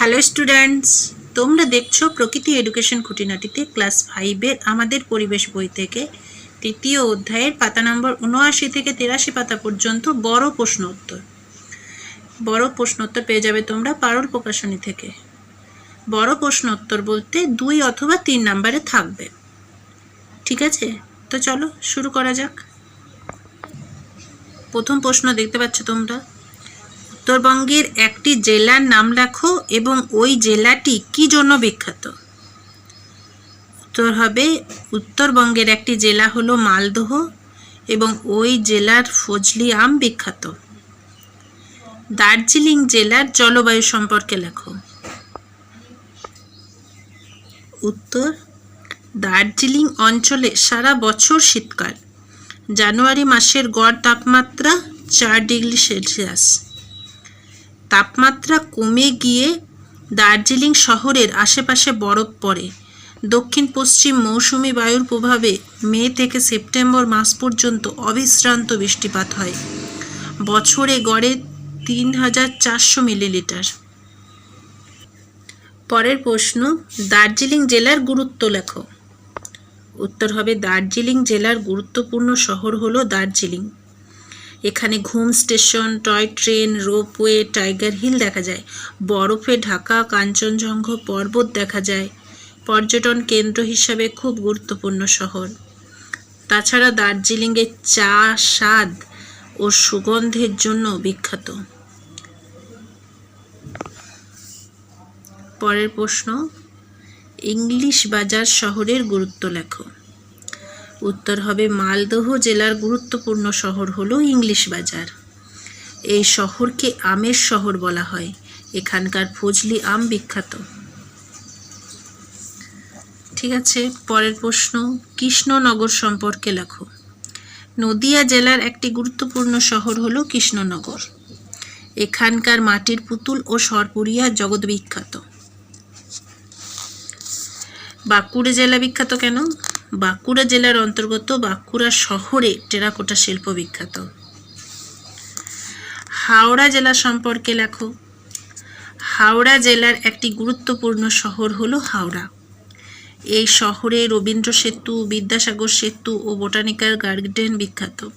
Hello students তোমরা দেখছ প্রকৃতি এডুকেশন খুঁটিনাটিতে ক্লাস ফাইভের আমাদের পরিবেশ বই থেকে তৃতীয় অধ্যায়ের পাতা নম্বর উনআশি থেকে তিরাশি পাতা পর্যন্ত বড় প্রশ্ন উত্তর। বড় প্রশ্ন উত্তর পেয়ে যাবে তোমরা পারল প্রকাশনী থেকে। বড় প্রশ্ন উত্তর বলতে দুই অথবা তিন নাম্বারে থাকবে। ঠিক আছে? তো চলো শুরু করা যাক। প্রথম প্রশ্ন দেখতে পাচ্ছ তোমরা। উত্তরবঙ্গের একটি জেলার নাম লেখো এবং ওই জেলাটি কি জন্য বিখ্যাত? উত্তর হবে, উত্তরবঙ্গের একটি জেলা হলো মালদহ এবং ওই জেলার ফজলি আম বিখ্যাত। দার্জিলিং জেলার জলবায়ু সম্পর্কে লেখো। উত্তর, দার্জিলিং অঞ্চলে সারা বছর শীতকাল। জানুয়ারি মাসের গড় তাপমাত্রা চার ডিগ্রি সেলসিয়াস। তাপমাত্রা কমে গিয়ে দার্জিলিং শহরের আশেপাশে বরফ পড়ে। দক্ষিণ পশ্চিম মৌসুমি বায়ুর প্রভাবে মে থেকে সেপ্টেম্বর মাস পর্যন্ত অবিশ্রান্ত বৃষ্টিপাত হয়। বছরে গড়ে তিন হাজার চারশো মিলিলিটার। পরের প্রশ্ন, দার্জিলিং জেলার গুরুত্ব লেখো। উত্তর হবে, দার্জিলিং জেলার গুরুত্বপূর্ণ শহর হলো দার্জিলিং। এখানে Ghum station, toy train, ropeway, tiger hill দেখা যায়। বরফে ঢাকা, কাঞ্চনজঙ্ঘা পর্বত দেখা যায়। পর্যটন কেন্দ্র হিসাবে খুব গুরুত্বপূর্ণ শহর। তাছাড়া দার্জিলিংয়ের চা, স্বাদ ও সুগন্ধের জন্য বিখ্যাত। পরের প্রশ্ন, ইংলিশ বাজার শহরের গুরুত্ব লেখো। উত্তর হবে মালদহ জেলার গুরুত্বপূর্ণ শহর হলো ইংলিশ বাজার। এই শহরকে আমের শহর বলা হয়। এখানকার ফজলি আম বিখ্যাত। ঠিক আছে, পরের প্রশ্ন, কৃষ্ণনগর সম্পর্কে লেখো। নদিয়া জেলার একটি গুরুত্বপূর্ণ শহর হলো কৃষ্ণনগর। এখানকার মাটির পুতুল ও সরপুরিয়া জগৎ বিখ্যাত। বাঁকুড়া জেলা বিখ্যাত কেন? বাঁকুড়া জেলার অন্তর্গত বাঁকুড়া শহরে টেরাকোটা শিল্প বিখ্যাত। হাওড়া জেলা সম্পর্কে লেখো। হাওড়া জেলার একটি গুরুত্বপূর্ণ শহর হলো হাওড়া। এই শহরে রবীন্দ্র সেতু, বিদ্যাসাগর সেতু ও বোটানিক্যাল গার্ডেন বিখ্যাত।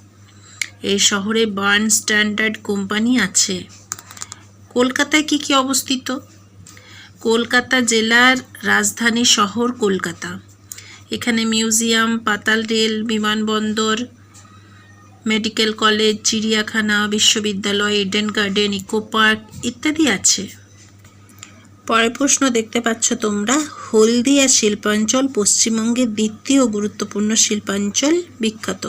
এই শহরে বার্ন স্ট্যান্ডার্ড কোম্পানি আছে। কলকাতায় কি কি অবস্থিত? কলকাতা জেলার রাজধানী শহর কলকাতা। এখানে মিউজিয়াম, পাতাল রেল, বিমানবন্দর, মেডিকেল কলেজ, চিড়িয়াখানা, বিশ্ববিদ্যালয় ইডেন গার্ডেন ইকো পার্ক ইত্যাদি আছে। পরের প্রশ্ন দেখতে পাচ্ছ তোমরা, হলদিয়া শিল্পাঞ্চল পশ্চিমবঙ্গের দ্বিতীয় গুরুত্বপূর্ণ শিল্পাঞ্চল বিখ্যাত।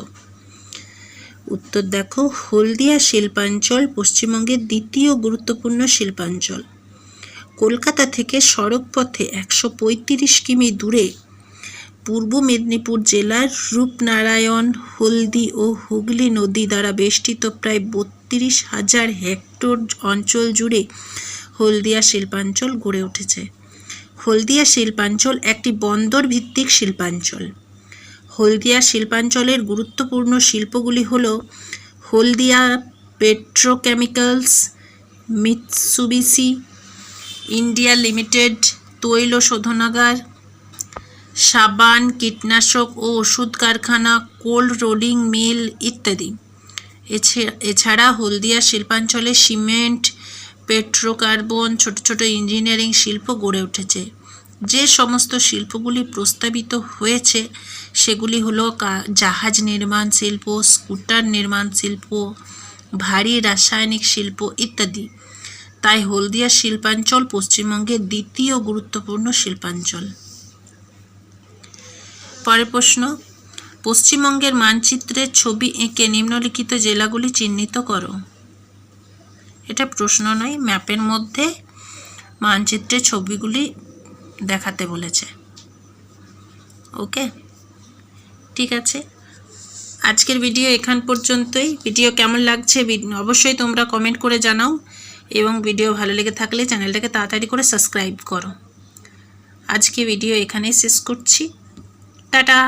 উত্তর দেখো, হলদিয়া শিল্পাঞ্চল পশ্চিমবঙ্গের দ্বিতীয় গুরুত্বপূর্ণ শিল্পাঞ্চল। কলকাতা থেকে সড়ক পথে একশো পঁয়ত্রিশ কিমি দূরে পূর্ব মেদিনীপুর জেলার রূপনারায়ণ, হলদি ও হুগলি নদী দ্বারা বেষ্টিত প্রায় বত্রিশ হাজার হেক্টর অঞ্চল জুড়ে হলদিয়া শিল্পাঞ্চল গড়ে উঠেছে। হলদিয়া শিল্পাঞ্চল একটি বন্দর ভিত্তিক শিল্পাঞ্চল। হলদিয়া শিল্পাঞ্চলের গুরুত্বপূর্ণ শিল্পগুলি হল Haldia petrochemicals Mitsubishi India limited, তৈল শোধনাগার সাবান, কীটনাশক ও ওষুধ কারখানা, কোল্ড রোলিং মিল ইত্যাদি। এছাড়া হলদিয়া শিল্পাঞ্চলে সিমেন্ট, পেট্রোকার্বন, ছোট ছোট ইঞ্জিনিয়ারিং শিল্প গড়ে উঠেছে। যে সমস্ত শিল্পগুলি প্রস্তাবিত হয়েছে, সেগুলি হলো জাহাজ নির্মাণ শিল্প, স্কুটার নির্মাণ শিল্প, ভারী রাসায়নিক শিল্প ইত্যাদি। তাই হলদিয়া শিল্পাঞ্চল পশ্চিমবঙ্গের দ্বিতীয় গুরুত্বপূর্ণ শিল্পাঞ্চল। পরের প্রশ্ন, পশ্চিমবঙ্গের মানচিত্রের ছবি এঁকে নিম্নলিখিত জেলাগুলি চিহ্নিত করো। এটা প্রশ্ন নয়, ম্যাপের মধ্যে মানচিত্রের ছবিগুলি দেখাতে বলেছে। ওকে? ঠিক আছে। আজকের ভিডিও এখান পর্যন্তই। ভিডিও কেমন লাগছে অবশ্যই তোমরা কমেন্ট করে জানাও এবং ভিডিও ভালো লেগে থাকলে চ্যানেলটাকে তাড়াতাড়ি করে সাবস্ক্রাইব করো। আজকে ভিডিও এখানেই শেষ করছি। টাটা।